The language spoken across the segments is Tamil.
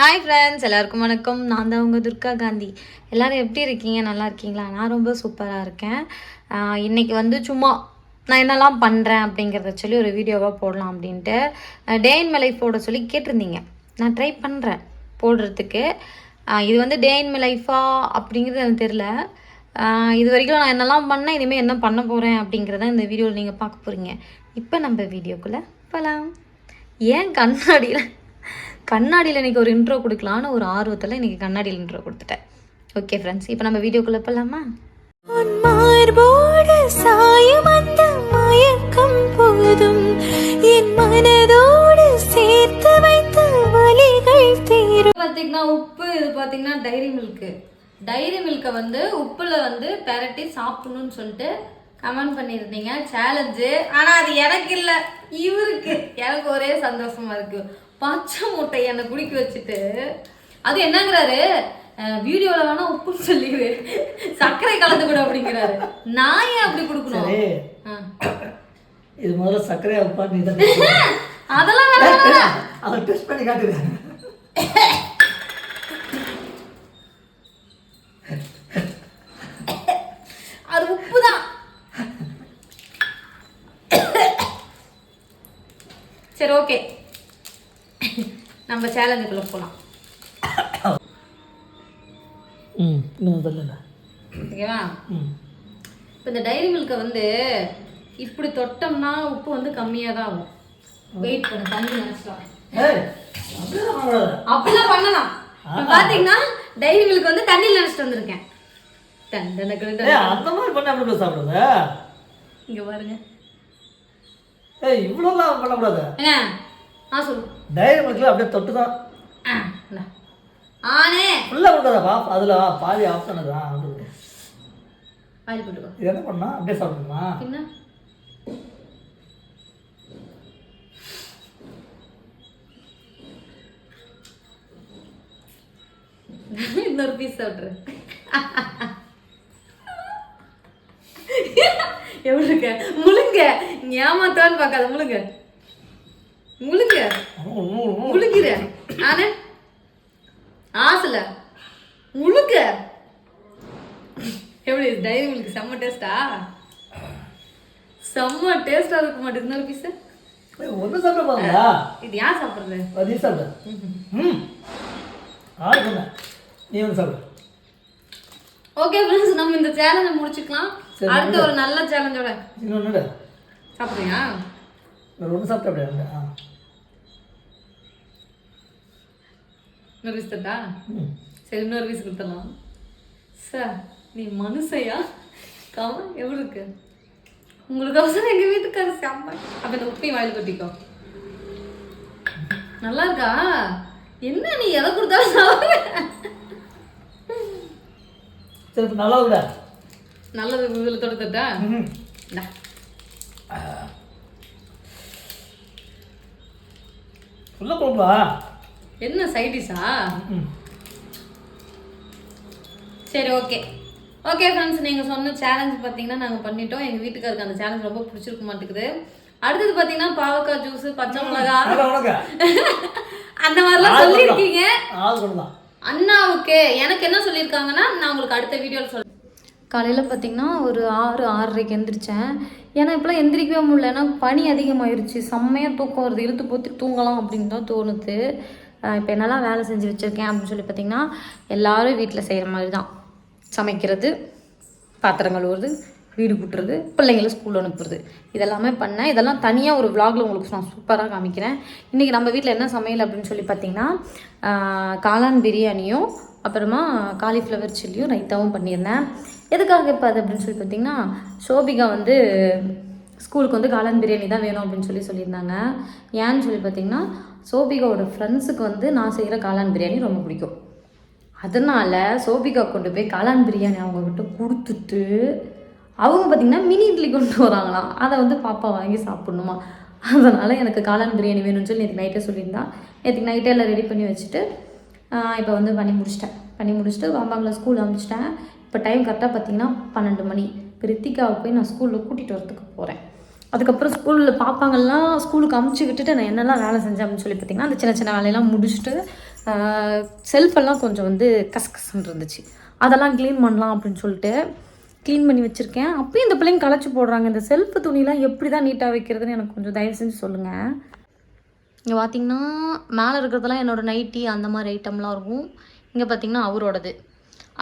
ஹாய் ஃப்ரெண்ட்ஸ் எல்லாருக்கும் வணக்கம். நான் தான் உங்கள் துர்கா காந்தி. எல்லோரும் எப்படி இருக்கீங்க? நல்லா இருக்கீங்களா? நான் ரொம்ப சூப்பராக இருக்கேன். இன்றைக்கி வந்து சும்மா நான் என்னெல்லாம் பண்ணுறேன் அப்படிங்கிறத சொல்லி ஒரு வீடியோவாக போடலாம் அப்படின்ட்டு டே இன் மை லைஃப் போட சொல்லி கேட்டிருந்தீங்க. நான் ட்ரை பண்ணுறேன் போடுறதுக்கு. இது வந்து டே இன் மை லைஃபா அப்படிங்கிறது எனக்கு தெரில இது வரைக்கும் நான் என்னெல்லாம் பண்ணேன் இனிமேல் என்ன பண்ண போகிறேன் அப்படிங்கிறத இந்த வீடியோவில் நீங்கள் பார்க்க போகிறீங்க இப்போ நம்ம வீடியோக்குள்ளே போகலாம் ஏன் கண்ணாடியில் கண்ணாடியில் இன்னைக்கு ஒரு இன்ட்ரோ கொடுக்கலான்னு ஒரு ஆர்வத்தில் இன்னைக்கு கண்ணாடியில் இன்ட்ரோ கொடுத்துட்டேன். ஓகே ஃப்ரெண்ட்ஸ் இப்போ நம்ம வீடியோக்குள்ளே போகலாமா சாயும் அந்த மயக்கம் போதும். என் மனதோடு சேர்த்து வைத்த வலிகள் தீரும். பார்த்தீங்கன்னா உப்பு இது பார்த்தீங்கன்னா டைரி மில்க்கு டைரி மில்கை வந்து உப்புல வந்து பெரட்டி சாப்பிடணும்னு சொல்லிட்டு கமெண்ட் பண்ணியிருந்தீங்க. சேலஞ்சு ஆனால் அது எனக்கு இல்லை. இவருக்கு. எனக்கு ஒரே சந்தோஷமா இருக்கு. பச்சை முட்டை என்னை குடிக்க வச்சுட்டு அது என்னங்கிறாரு? வீடியோவில் வேணா உப்புன்னு சொல்லிடு சர்க்கரை கலந்து கூட அப்படிங்கிறாரு. நான் ஏன் அப்படி கொடுக்கணும். இது முதல்ல சர்க்கரையா உப்பா நீ அதெல்லாம் வேணாம். அதை டெஸ்ட் பண்ணி காட்டுவேன் அது உப்பு தான் சரி ஓகே. நம்ம சேலஞ்சுக்குள்ள போகலாம் ம் ஓகேவா? இப்போ இந்த டைரி மில்கை வந்து இப்படி தொட்டோம்னா உப்பு வந்து கம்மியாக தான் ஆகும். வெயிட் பண்ண தண்ணி நினச்சிக்கலாம் அப்படிலாம் பண்ணலாம். பார்த்தீங்கன்னா டைரி மில்க் வந்து தண்ணியில் நினச்சிட்டு வந்திருக்கேன். அந்த மாதிரி பண்ண அப்படி போய் சாப்பிடுறது இங்க பாருங்க. ஏய் இவ்வளோலாம் பண்ணக்கூடாது. என்ன? ஆ சொல்லு. டைரி மில்கில் அப்படியே தொட்டு தான். ஆனே. ஃபுல்லாக கொடுக்காதப்பா அதில் பாதி வாயில் போட்டுக்கோ. இது என்ன பண்ணா? அப்படியே சாப்பிடணுமா? பின்ன இன்னொரு பீஸ் சாப்பிட்ரு. எப்படி இருக்க முழுங்க. ஏமாத்தான்னு பார்க்காத முழுங்க. முழுகிற நானு ஆசல. முழுங்க எப்படி டைரி மில்க் செம்ம டேஸ்டா செம்ம டேஸ்டா இருக்க மாட்டேங்குது பீஸ் ஒன்றும் சாப்பிட போகிறா இது யார் சாப்பிட்றது? நீ சாப்பிடு. ம். ஆள் பண்ண நீ வந்து சாப்பிடு. ஓகே ஃப்ரெண்ட்ஸ் நம்ம இந்த சேலஞ்சை முடிச்சுக்கலாம். அடுத்த ஒரு நல்ல சேலஞ்சோட இன்னொன்று சாப்பிட்றியா? ஒரு ஒன்று சாப்பிட்டு அப்படியே. ஆ. இன்னொரு பீஸ் தட்டா சரி இன்னொரு பீஸ் கொடுத்துடலாம். சார் நீ மனுஷையா? கவ எப்படி இருக்கு? உங்களுக்கு அவசரம் எங்க வீட்டுக்கார செம்ம. அப்ப இந்த உப்பையும் வாயில் கொட்டிக்கோ. நல்லா இருக்கா? என்ன நீ எதை கொடுத்தாலும் சாப்பிடுற? சரி நல்லா விட நல்லது இதில் தொட்டு தட்டா? ம் இந்தா. ஃபுல்லாக கொடுப்பா என்ன சைடிஷா? சரி ஓகே. ஓகே ஃப்ரெண்ட்ஸ் நீங்கள் சொன்ன சேலஞ்ச் பார்த்தீங்கன்னா நாங்கள் பண்ணிட்டோம். எங்கள் வீட்டுக்காருக்கு அந்த சேலஞ்ச் ரொம்ப பிடிச்சிருக்க மாட்டேங்குது. அடுத்தது பார்த்தீங்கன்னா பாவக்காய் ஜூஸ் பச்சை மிளகா. அந்த மாதிரிலாம் சொல்லியிருக்கீங்க. அண்ணாவுக்கு எனக்கு என்ன சொல்லியிருக்காங்கன்னா நான் உங்களுக்கு அடுத்த வீடியோவில் சொல்றேன் காலையில் பார்த்தீங்கன்னா ஒரு ஆறு ஆறரைக்கு எந்திரிச்சேன். ஏன்னா இப்போலாம் எந்திரிக்கவே முடியல. ஏன்னா பனி அதிகமாயிருச்சு. செம்மையாக தூக்கம் வருது. இழுத்து போத்தி தூங்கலாம் அப்படின்னு தான் தோணுது. இப்போ என்னெல்லாம் வேலை செஞ்சு வச்சுருக்கேன் அப்படின்னு சொல்லி பார்த்தீங்கன்னா எல்லாரும் வீட்டில் செய்கிற மாதிரி தான் சமைக்கிறது பாத்திரம் கழுவுறது வீடு கூட்டுறது பிள்ளைங்களை ஸ்கூல் அனுப்புறது. இதெல்லாமே பண்ணேன். இதெல்லாம் தனியாக ஒரு விளாகில் உங்களுக்கு நான் சூப்பராக காமிக்கிறேன். இன்றைக்கி நம்ம வீட்டில் என்ன சமையல் அப்படின்னு சொல்லி பார்த்தீங்கன்னா காளான் பிரியாணியும் அப்புறமா காலிஃப்ளவர் சில்லியும் ரைத்தாவும் பண்ணியிருந்தேன். எதுக்காக இப்போ அது அப்படின்னு சொல்லி பார்த்தீங்கன்னா சோபிகா வந்து ஸ்கூலுக்கு வந்து காளான் பிரியாணி தான் வேணும் அப்படின்னு சொல்லி சொல்லியிருந்தாங்க. ஏன்னு சொல்லி பார்த்தீங்கன்னா சோபிகாவோட ஃப்ரெண்ட்ஸுக்கு வந்து நான் செய்கிற காளான் பிரியாணி ரொம்ப பிடிக்கும். அதனால சோபிகா கொண்டு போய் காளான் பிரியாணி அவங்கக்கிட்ட கொடுத்துட்டு அவங்க பார்த்திங்கன்னா மினி இட்லி கொண்டு வராங்களாம். அதை வந்து பாப்பா வாங்கி சாப்பிட்ணுமா? அதனால் எனக்கு காளான் பிரியாணி வேணும்னு சொல்லி நேற்று நைட்டே சொல்லியிருந்தா. நேற்று நைட்டே எல்லாம் ரெடி பண்ணி வச்சுட்டு இப்போ வந்து பண்ணி முடிச்சிட்டேன். பண்ணி முடிச்சுட்டு பாம்பாங்களை ஸ்கூல் அனுப்பிச்சிட்டேன். இப்போ டைம் கரெக்டாக பார்த்தீங்கன்னா பன்னெண்டு மணி. இப்போ ரித்திகாவை போய் நான் ஸ்கூலில் கூட்டிகிட்டு வரத்துக்கு போகிறேன் அதுக்கப்புறம் ஸ்கூலில் பாப்பாங்கெல்லாம் ஸ்கூலுக்கு அமுச்சு விட்டுட்டு நான் என்னெல்லாம் வேலை செஞ்சேன் அப்படின்னு சொல்லி பார்த்தீங்கன்னா அந்த சின்ன சின்ன வேலையெல்லாம் முடிச்சுட்டு செல்ஃபெல்லாம் கொஞ்சம் வந்து கசகசன் இருந்துச்சு. அதெல்லாம் க்ளீன் பண்ணலாம் அப்படின்னு சொல்லிட்டு க்ளீன் பண்ணி வச்சுருக்கேன். அப்பயும் இந்த பிள்ளைங்க களைச்சி போடுறாங்க. இந்த செல்ஃப் துணிலாம் எப்படி தான் நீட்டாக வைக்கிறதுன்னு எனக்கு கொஞ்சம் தயவு செஞ்சு சொல்லுங்கள் இங்கே பார்த்தீங்கன்னா மேலே இருக்கிறதெல்லாம் என்னோடய நைட்டி அந்த மாதிரி ஐட்டம்லாம் இருக்கும். இங்கே பார்த்தீங்கன்னா அவரோடது.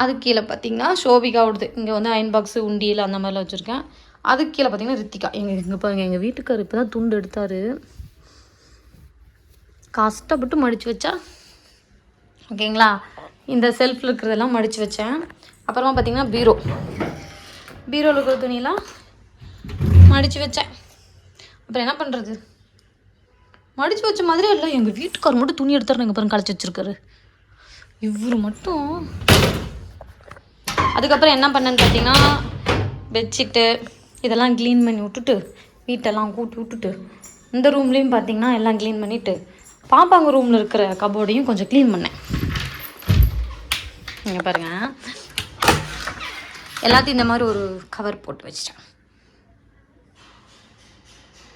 அது கீழே பார்த்தீங்கன்னா ஷோபிகாவோடது இங்கே வந்து அயன் பாக்ஸு உண்டியல் அந்த மாதிரிலாம் வச்சுருக்கேன். அதுக்கு கீழே பார்த்தீங்கன்னா ரித்திகா. எங்கள் இங்கே பாருங்க எங்கள் வீட்டுக்கார் இப்போ தான் துண்டு எடுத்தார். கஷ்டப்பட்டு மடித்து வச்சா ஓகேங்களா? இந்த செல்ஃபில் இருக்கிறதெல்லாம் மடித்து வச்சேன். அப்புறமா பார்த்தீங்கன்னா பீரோ. பீரோவில் இருக்கிற துணியெல்லாம் மடித்து வச்சேன். அப்புறம் என்ன பண்ணுறது மடித்து வச்ச மாதிரியே இல்லை. எங்கள் வீட்டுக்கார் மட்டும் துணி எடுத்தாரு. எங்கள் பாருங்க களைச்சி வச்சுருக்காரு. இவர் மட்டும். அதுக்கப்புறம் என்ன பண்ணேன்னு பார்த்தீங்கன்னா பெட்ஷீட்டு இதெல்லாம் க்ளீன் பண்ணி விட்டுட்டு வீட்டெல்லாம் கூட்டி விட்டுட்டு இந்த ரூம்லேயும் பார்த்தீங்கன்னா எல்லாம் க்ளீன் பண்ணிவிட்டு பாப்பாங்க ரூமில் இருக்கிற கபோர்டையும் கொஞ்சம் க்ளீன் பண்ணேன். இங்கே பாருங்கள் எல்லாத்தையும் இந்த மாதிரி ஒரு கவர் போட்டு வச்சிட்டேன்.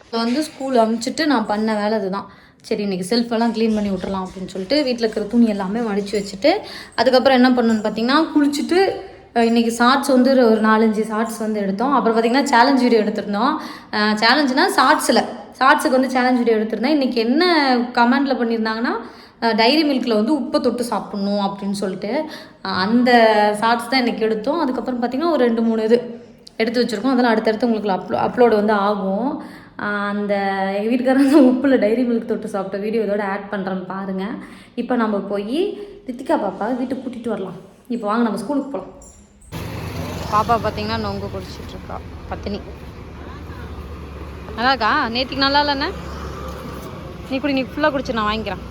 இப்போ வந்து ஸ்கூல் அமுச்சிட்டு நான் பண்ண வேலை அதுதான் சரி இன்றைக்கி செல்ஃபெல்லாம் க்ளீன் பண்ணி விட்றலாம் அப்படின்னு சொல்லிட்டு வீட்டில் இருக்கிற துணி எல்லாமே மடித்து வச்சுட்டு அதுக்கப்புறம் என்ன பண்ணுன்னு பார்த்தீங்கன்னா குளிச்சுட்டு இன்றைக்கி ஷார்ட்ஸ் வந்து ஒரு நாலஞ்சு ஷார்ட்ஸ் வந்து எடுத்தோம். அப்புறம் பார்த்திங்கன்னா சேலஞ்ச் வீடியோ எடுத்திருந்தோம். சேலஞ்சுனா ஷார்ட்ஸில் ஷார்ட்ஸுக்கு வந்து சேலஞ்ச் வீடியோ எடுத்திருந்தேன். இன்றைக்கி என்ன கமெண்டில் பண்ணியிருந்தாங்கன்னா டைரி மில்கில் வந்து உப்பை தொட்டு சாப்பிட்ணும் அப்படின்னு சொல்லிட்டு அந்த ஷார்ட்ஸ் தான் இன்றைக்கி எடுத்தோம். அதுக்கப்புறம் பார்த்திங்கன்னா ஒரு ரெண்டு மூணு இது எடுத்து வச்சுருக்கோம். அதெல்லாம் அடுத்தடுத்து உங்களுக்கு அப்லோ அப்லோடு வந்து ஆகும். அந்த எங்கள் வீட்டுக்காரங்க உப்பில் டைரி மில்க் தொட்டு சாப்பிட்ட வீடியோ இதோட ஆட் பண்ணுறேன்னு பாருங்கள் இப்போ நம்ம போய் ரித்திகா பாப்பா வீட்டுக்கு கூட்டிகிட்டு வரலாம். இப்போ வாங்க நம்ம ஸ்கூலுக்கு போகலாம் பாப்பா பார்த்தீங்கன்னா நொங்கு குடிச்சிட்டு இருக்கா பத்தினி. நல்லா இருக்கா நேற்றுக்கு நல்லா இல்லைண்ணே? நீ குடி நீ ஃபுல்லாக குடிச்சு நான் வாங்கிக்கிறேன்.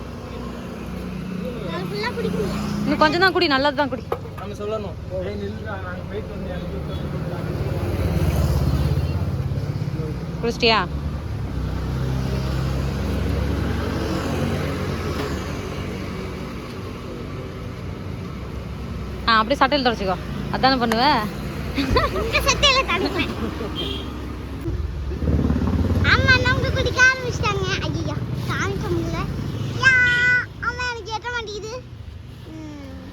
இன்னும் கொஞ்சம் தான் குடி நல்லது தான் குடி. குடிச்சிட்டியா? ஆ அப்படியே சட்டையில் தொடச்சிக்கோ. அதானே பண்ணுவ அம்மா நமக்கு குடிக்க ஆரம்பிச்சிட்டாங்க ஐயா காமிக்க முடியல யா அம்மா எனக்கு எட்ட மாட்டேங்குது ம்,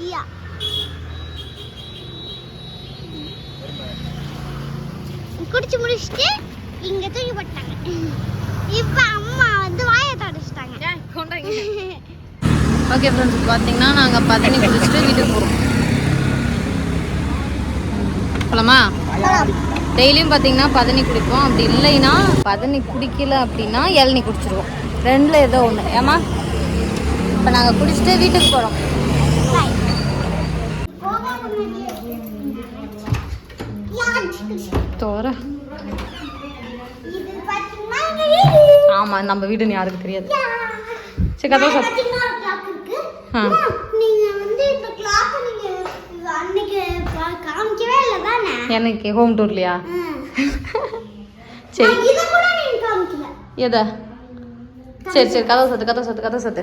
ஐயா குடிச்சு முடிச்சுட்டு இங்க தூக்கி போட்டாங்க. இப்ப அம்மா வந்து வாயை தொடச்சிட்டாங்க ஓகே ஃப்ரெண்ட்ஸ் பார்த்தீங்கன்னா நாங்கள் பதனி குடிச்சிட்டு வீட்டுக்கு போகிறோம் போலாமா டெய்லியும் பார்த்தீங்கன்னா பதனி குடிப்போம். அப்படி இல்லைன்னா பதனி குடிக்கல அப்படின்னா இளநி குடிச்சிருவோம். ரெண்டில் ஏதோ ஒன்று ஏமா இப்போ நாங்கள் குடிச்சிட்டு வீட்டுக்கு போகிறோம் தோற. ஆமாம் நம்ம வீடுன்னு யாருக்கு தெரியாது. சரி கதை சார் பாத்தீங்கன்னா ஒரு clock இருக்கு. ஆ. அம்மா, நீங்க வந்து இந்த clock அ நீங்க அன்னைக்கு பா- காமிக்கவே இல்லை தானே எனக்கு ஹோம் டூர்லையா. சரி. எதை? சரி சரி கதை சத்து கதை சத்து கதை சத்து.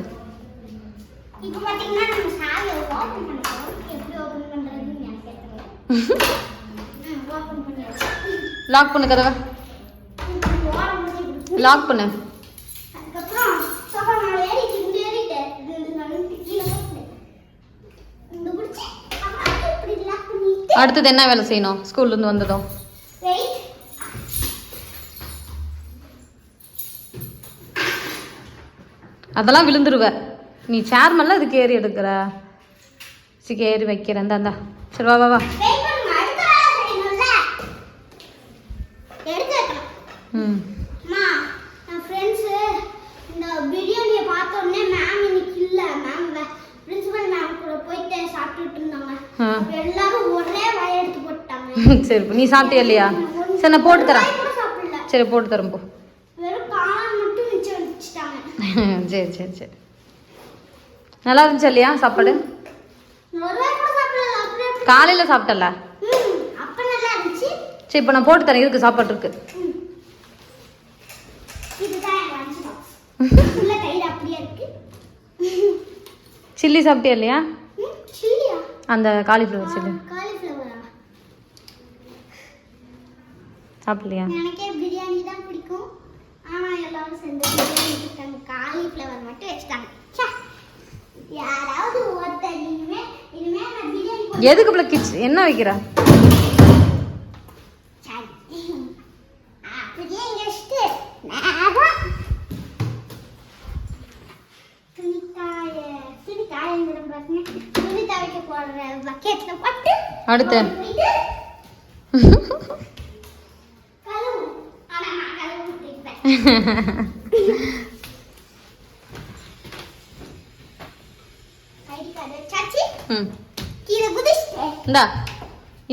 லாக் பண்ணு கதவை. லாக் பண்ணு அதுக்கப்புறம் சோஃபா மேல ஏறிட்டு இங்க ஏறிட்டு இது இது வந்து கீழே போட்டு இந்த பிடிச்சி அப்புறம் இப்படி லாக் பண்ணிட்டு அடுத்தது என்ன வேலை செய்யணும்? ஸ்கூல்லேருந்து வந்ததும்? அதெல்லாம் விழுந்துருவ. நீ சேர் மேல இதுக்கு ஏறி எடுக்கிற. சிக்கு ஏறி வைக்கிறேன். இந்தா சரி வா வா வா வெயிட் பண்ணுங்க அடுத்த வேலை செய்யணும்ல எடுத்து வைக்கணும் ம் அம்மா என் ஃப்ரெண்ட்ஸு இந்த பிரியாணியை பார்த்த உடனே மேம் இன்னைக்கு இல்லை மேம் பிரின்சிபல் மேம் கூட போயிட்டு சாப்பிட்டுட்டு இருந்தாங்க ஆ. அப்ப எல்லாரும் ஒரே வாய் எடுத்து போட்டாங்க சரி நீ சாப்பிட்டியா இல்லையா? சரி நான் போட்டு தரேன். சரி போட்டு தரேன் போ. சரி சரி சரி. நல்லா இருந்துச்சா இல்லையா சாப்பாடு. காலையில் சாப்பிட்டல? சரி இப்போ நான் போட்டு தரேன். இருக்கு சாப்பாடு இருக்கு. சில்லி சாப்பிட்டியா இல்லையா? அந்த காலிஃப்ளவர் சில்லி காலிஃப்ளவரா சாப்பிடலையா? எனக்கே பிரியாணி தான் பிடிக்கும். ஆனா எல்லாரும் சேர்ந்து பிரியாணி வச்சுட்டாங்க காலிஃப்ளவர் மட்டும் வச்சுட்டாங்க. ச்சே. யாராவது ஒருத்தர் இனிமே இனிமே நான் பிரியாணி எதுக்கு இவ்வளோ கிச் என்ன வைக்கிறா? சரி. இந்தா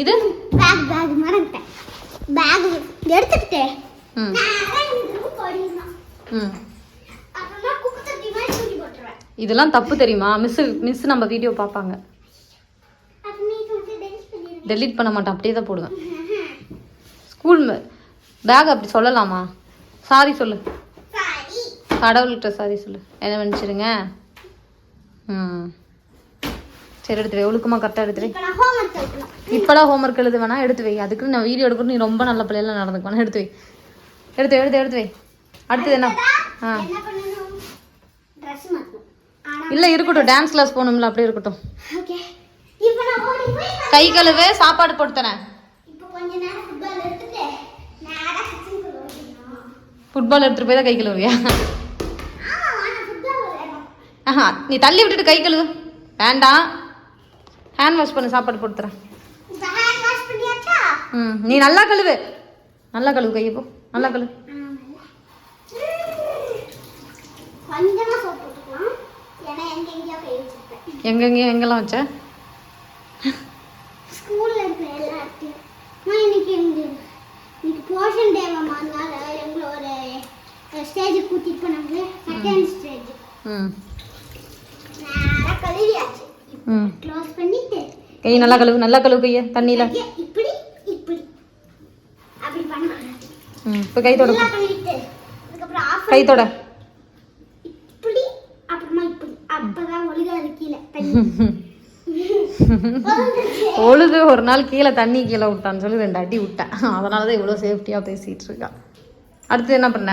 இது? பேக் பேக் மறந்துட்டேன். இதெல்லாம் தப்பு தெரியுமா? மிஸ் மிஸ் நம்ம வீடியோ பார்ப்பாங்க. டெலீட் பண்ண மாட்டேன் அப்படியே தான் போடுவேன். ஸ்கூல் பேக் அப்படி சொல்லலாமா? சாரி சொல்லு. கடவுள்கிட்ட சாரி சொல்லு. என்ன மன்னிச்சிடுங்க ம். சரி எடுத்து வை. ஒழுக்கமாக கரெக்டாக எடுத்து வை. இப்போலாம் ஹோம்ஒர்க் எழுத வேணாம். எடுத்து வை. அதுக்கு நான் வீடியோ எடுக்கணும் நீ ரொம்ப நல்ல பிள்ளைலாம் நடந்துக்க வேணாம். எடுத்து வை. எடுத்து எடுத்து எடுத்து வை. அடுத்தது என்ன? ஆ. இல்லை இருக்கட்டும். டான்ஸ் கிளாஸ் போகணும்ல அப்படியே இருக்கட்டும். கை கழுவு சாப்பாடு போட்டு தரேன். ஃபுட்பால் எடுத்துகிட்டு போய் தான் கை கழுவுறியா ஆஹா நீ தள்ளி விட்டுட்டு கை கழுவு. வேண்டாம். ஹேண்ட் வாஷ் பண்ணு சாப்பாடு கொடுத்துறேன் ம் நீ நல்லா கழுவு. நல்லா கழுவு கையை போ. நல்லா கழுவு. ஆமால்ல. எங்கெல்லாம் வச்ச? ஸ்கூல்ல இருக்கிற எல்லாத்தையும். நான் இன்னைக்கு இன்னைக்கு போர்ஷன் டேவாமா அதனால எங்களை ஒரு ஸ்டேஜுக்கு கூட்டிட்டு போனாங்க செகண்ட் ஸ்டேஜ் ம். நேரா கழுவியாச்சு. க்ளோஸ் பண்ணிட்டு கை நல்லா கழுவு நல்லா கழுவு கையை தண்ணியில். இப்படி இப்படி. அப்படி பண்ணக்கூடாது ம் இப்போ கை தொட கை தொட. இப்படி அப்புறமா இப்படி. அப்பதான் ஒழுகாது கீழே தண்ணி வந்துருச்சு. ஒழுது ஒரு நாள் கீழே தண்ணி கீழே விட்டான்னு சொல்லி ரெண்டு அடி விட்டேன். அதனால தான் இவ்வளோ சேஃப்டியாக பேசிகிட்டு இருக்கா. அடுத்து என்ன பண்ண?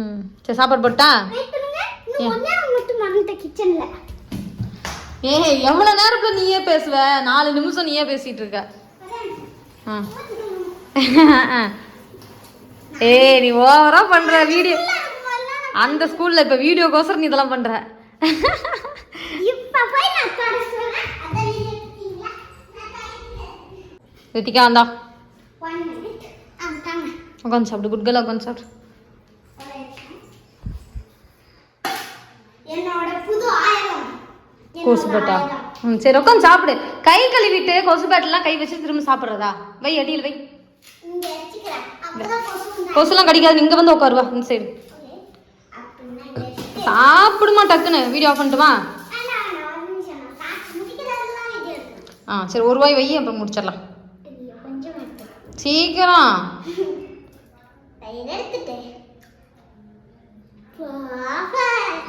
ம் சரி சாப்பாடு போட்டா? ஏய் எவ்வளோ நேரத்தில் நீயே பேசுவ? நாலு நிமிஷம் நீயே பேசிகிட்டு இருக்க. ஆ. ஏய் நீ ஓவரா பண்ற வீடியோ. அந்த ஸ்கூல்ல இப்ப வீடியோக்கோசரம் நீ இதெல்லாம் பண்ற. ரித்திகா வந்தா. உட்காந்து சாப்பிடு. குட் கேர்ள் உட்காந்து சாப்பிடு. ஒரே கொசுபேட்டா ம் சரி உட்காந்து சாப்பிடு. கை கழுவிட்டு கொசுபேட்டெல்லாம் கை வச்சு திரும்ப சாப்பிட்றதா? வை அடியில் வை. கொசுலாம் கடிக்காது. இங்கே வந்து உட்காருவா இந்த சைடு சாப்பிடுமா டக்குன்னு. வீடியோ ஆஃப் பண்ணிட்டுமா வேண்டாம், வேண்டாம், ஒரு நிமிஷம். நான் சாப்பிட்டு முடிக்கிறதெல்லாம் video எடுக்கணும். ஆ சரி ஒரு வாய் வை அப்புறம் முடிச்சிடலாம். கொஞ்சம் சீக்கிரம்.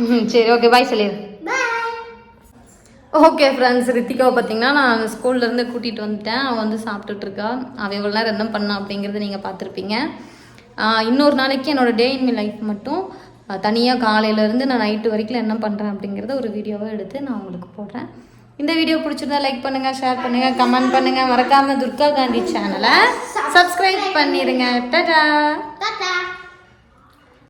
ம் சரி ஓகே பாய் சொல்லிடு ஓகே ஃப்ரெண்ட்ஸ் ரித்திகாவை பார்த்தீங்கன்னா நான் ஸ்கூல்லேருந்து கூட்டிகிட்டு வந்துட்டேன். அவள் வந்து சாப்பிட்டுட்டு இருக்கா. அவள் எவ்வளோ நேரம் என்ன பண்ணா அப்படிங்கிறத நீங்கள் பார்த்துருப்பீங்க. இன்னொரு நாளைக்கு என்னோடய டே இன் மை லைஃப் மட்டும் தனியாக காலையிலேருந்து நான் நைட்டு வரைக்கும் என்ன பண்ணுறேன் அப்படிங்கிறத ஒரு வீடியோவாக எடுத்து நான் உங்களுக்கு போடுறேன். இந்த வீடியோ பிடிச்சிருந்தா லைக் பண்ணுங்கள் ஷேர் பண்ணுங்கள் கமெண்ட் பண்ணுங்கள் மறக்காமல் துர்கா காந்தி சேனலை சப்ஸ்கிரைப் பண்ணிடுங்க டாடா.